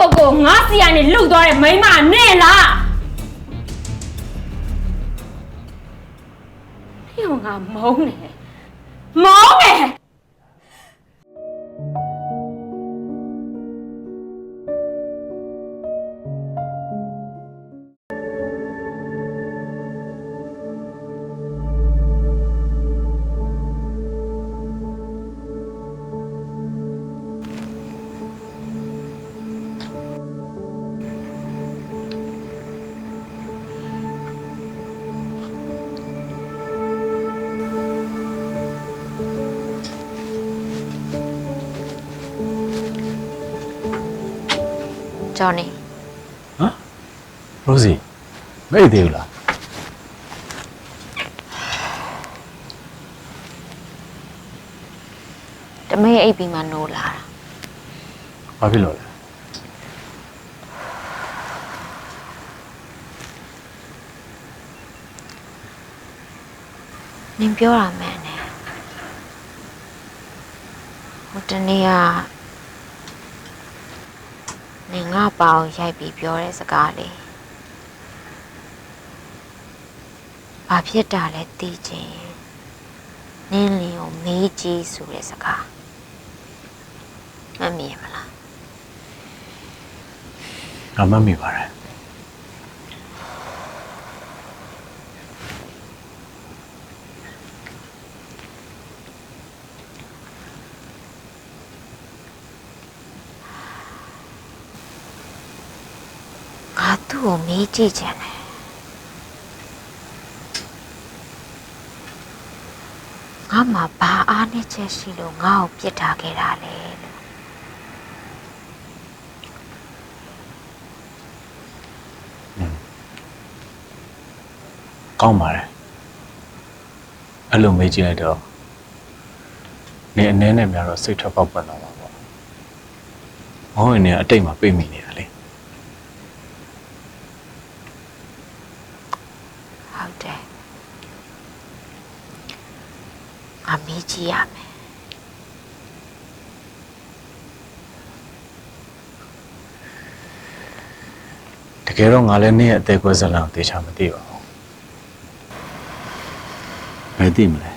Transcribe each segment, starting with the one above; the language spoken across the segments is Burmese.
ကိုကိုငါစီကနေလှုပ်သွားတဲ့မိန်းမနဲ့လားဒီကောင်ကမုန်းတယ်မုန်းတ ဂျော်နီဟမ်ရိုစီမအိတ်သေးဘူးလားတမေးအိပ်ပြီးမှနိုးလာတာဘာဖြစ်လို့လဲနင်ပြောတာမှန်တယ်ဟိုတနေ့က နင်ငါပေါင်ရိုက်ပြီးပြောတဲ့စကားလေးဘာဖြစ်တာလဲသိချင်နင်းလင်းကိုမေးကြည့်ဆိုတဲ့စကားမမြင်မလားငါမမိပါတယ် ငါ သူ့ကိုမေးကြည့်ချင်တယ်ငါမှာဘာအားနည်းချက်ရှိလို့ငါ့ကိုပြစ်ထားခဲ့တာလဲလို့ကောင်းပါတယ်အဲ့လိုမေးကြည့်လိုက်တော့နေအနေနဲ့များတော့စိတ်ထွက်ပေါက်ပွင့်သွားပါပေါ့မောင်ရင်နေအတိတ်မှာပြေးမိနေတာလေ ဟုတ်တယ်ငါမေးကြည့်ရမယ်တကယ်တော့ငါလည်းနေ့ရဲ့အသေးကွဲဇလန်ကိုတေချာမသိပါဘူးဘယ်သိမလဲ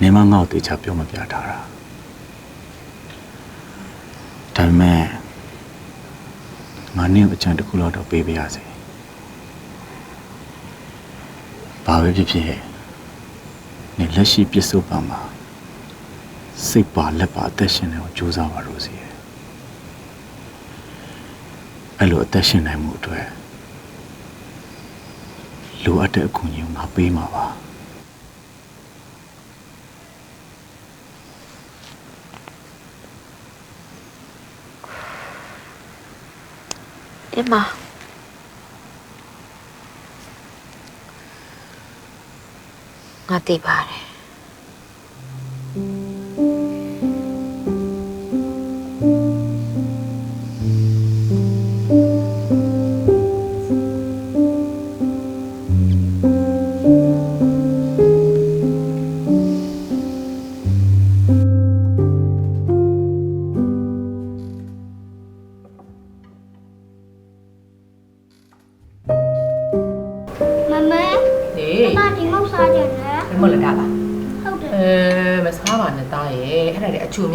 နေမငေါ့တေချာပြောမပြထားတာဒါပေမဲ့ငါနေ့ကိုအချမ်းတစ်ခုလောက်တော့ပေးပါရစေ ဘာပဲဖြစ်ဖြစ်နေလက်ရှိပြစ်စုံပါမှာစိတ်ပါလက်ပါအသက်ရှင်နေအောင်ကြိုးစားပါလို့စီရဲ့အဲ့လိုအသက်ရှင်နိုင်မှုအတွက်လိုအပ်တဲ့အကူအညီကိုငါပေးမှာပါအင်းမ ငါသိပါ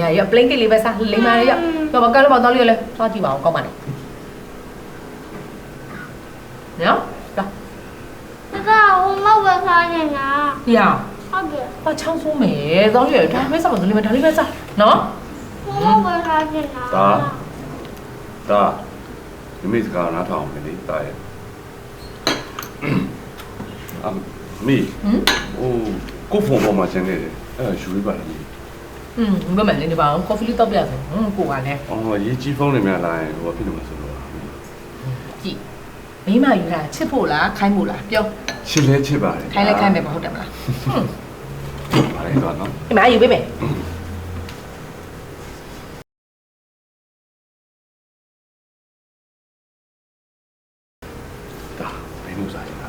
လေအချူအများကြီးပလင်းကလေးပဲစားလိမ္မာလေးရတော့ဘာကလည်းမတော်လေးလဲစားကြည့်ပါအောင်ကောင်းပါနဲ့နော်ဒါဒါကဟိုမောက်ပဲစားကြတာရဟုတ်တယ်ဘာချောင်းဆိုးမယ်သောရွယ်ဒါမဲစားပါတော်လေးပဲဒါလေးပဲစားနော်ဟိုမောက်ပဲစားကြတာဒါဒါဒီမိစကားနားထောင်မယ်လေတာရဲ့အမီဟမ်ဟိုကိုဖုန်းပေါ်မှာဆင်းနေတယ်အဲ့ဒါယူရပါလားမီ อืมဘယ်မှာလဲဒီပါအောင်ကော်ဖီလေးတောက်ပြစေဟွန်းကိုကလည်းအော်ရေးကြီးဖုန်းတွေများလာရင်ဟိုဖြစ်နေမှာဆိုတော့ကြည့်မိမယူတာချစ်ဖို့လားခိုင်းဖို့လားပြောချစ်လဲချစ်ပါတယ်ခိုင်းလဲခိုင်းမယ်မဟုတ်တယ်မလားဟွန်းပါလေတော့နော်ဒီမှာယူပေးမယ်ဒါဘယ်လိုစားရလဲ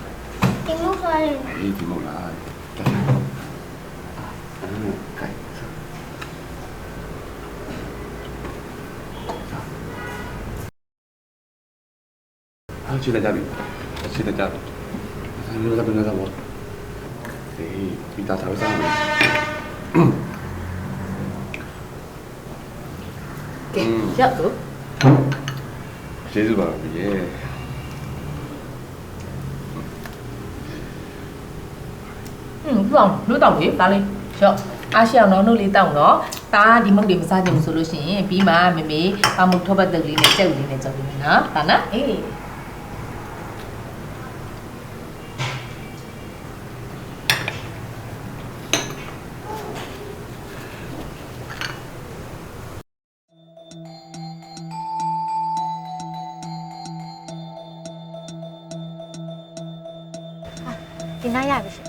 ဒီမောက်စားကြအေးဒီမို့လား ခြေလက်ကြပြီခြေလက်ကြတော့ဆိုင်လို့လည်းပြန်လာတော့အေးဒီသားစားစားမယ်ကဲရောက်တော့ကျေးဇူးပါဗျာอืมပြောင်းလို့တောက်လေဒါလေးရော့အားရှိအောင်တော့နှုတ်လေးတောက်တော့ဒါဒီမုတ်တွေမစားကြဘူးဆိုလို့ရှိရင်ပြီးမှမမေပမုတ်ထောပတ်တုပ်လေးနဲ့ကြက်ဦးလေးနဲ့ကြောက်ပြီးမယ်နော်ဒါနော်အေး ဒီနားရပြီ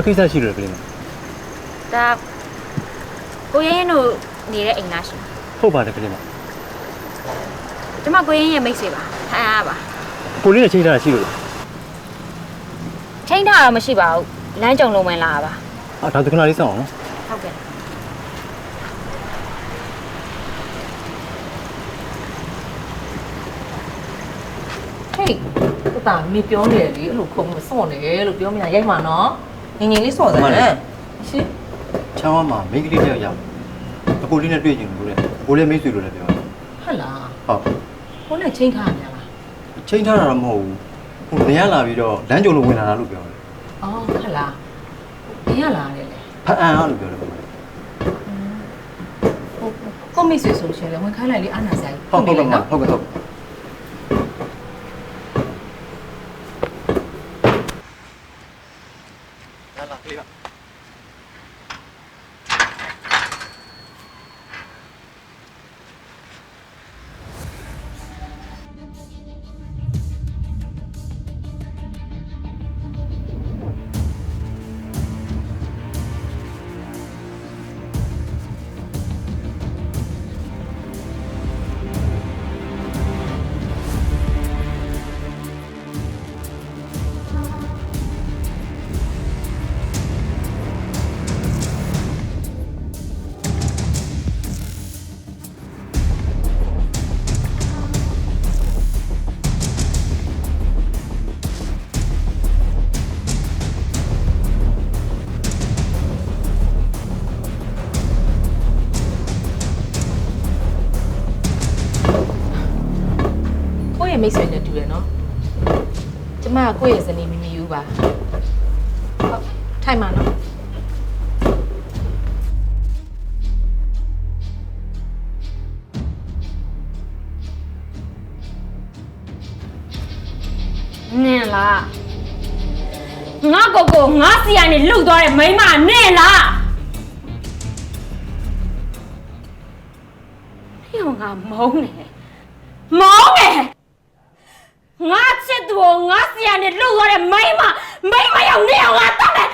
ဘာကိစ္စရှိလို့လဲကလေးမဒါကိုရင်ရင်တို့နေတဲ့အိမ်လားရှင်ဟုတ်ပါတယ်ကလေးမကျမကိုရင်ရင်ရဲ့မိတ်ဆွေပါဟမ်အားပါကိုလေးနဲ့ချိန်ထားတာရှိလို့လားချိန်ထားတော့မရှိပါဘူးလမ်းကြုံလုံးဝင်လာတာပါအာဒါတခဏလေးစောင့်အောင်နော်ဟုတ်ကဲ့ဟေးတတာမေပြောနေတယ်လေအဲ့လိုခုံမစော့နေလို့ပြောမရရိုက်မှာနော် ငငယ်လေးစော့တယ်ရှင်းချမ်းဝါမှာမိန်းကလေးတယောက်ရောက်အကိုလေးနဲ့တွေ့ကြတယ်လို့လေကိုလေးမိတ်ဆွေလို့လည်းပြောတယ်ဟုတ်လားဟုတ်ကိုနဲ့ချင်းခါနေလားချိန်ထားတာတော့မဟုတ်ဘူးဟိုနေရလာပြီးတော့လမ်းကြုံလို့ဝင်လာတာလို့ပြောတယ်အော်ဟုတ်လားဘယ်ရလာလဲလေဖအံအားလို့ပြောတယ်ဟုတ်ကိုမိတ်ဆွေဆိုရှင်လေဝင်ခိုင်းလိုက်လေအာနာဆိုင်ဟုတ်ဟုတ်ကဲ့မဟုတ်ကဲ့ဟုတ် လာလာကလေး မကိုယ့်ရဲ့မိတ်ဆွေနဲ့တူတယ်နော်ကျမကကိုယ့်ရဲ့ဇနီးမီမီယူပါဟုတ်ထိုင်ပါနော်နင်လားငါကိုကိုငါစီကနေလှုပ်သွားတဲ့မိန်းမနင်လားဟိုငါမုန်းနေမုန်းနေ ငါချစ်သူကိုငါစီကနေလှုပ်သွားတဲ့မိန်းမမိန်းမရောက်နေအောင်ငါတတ်တယ်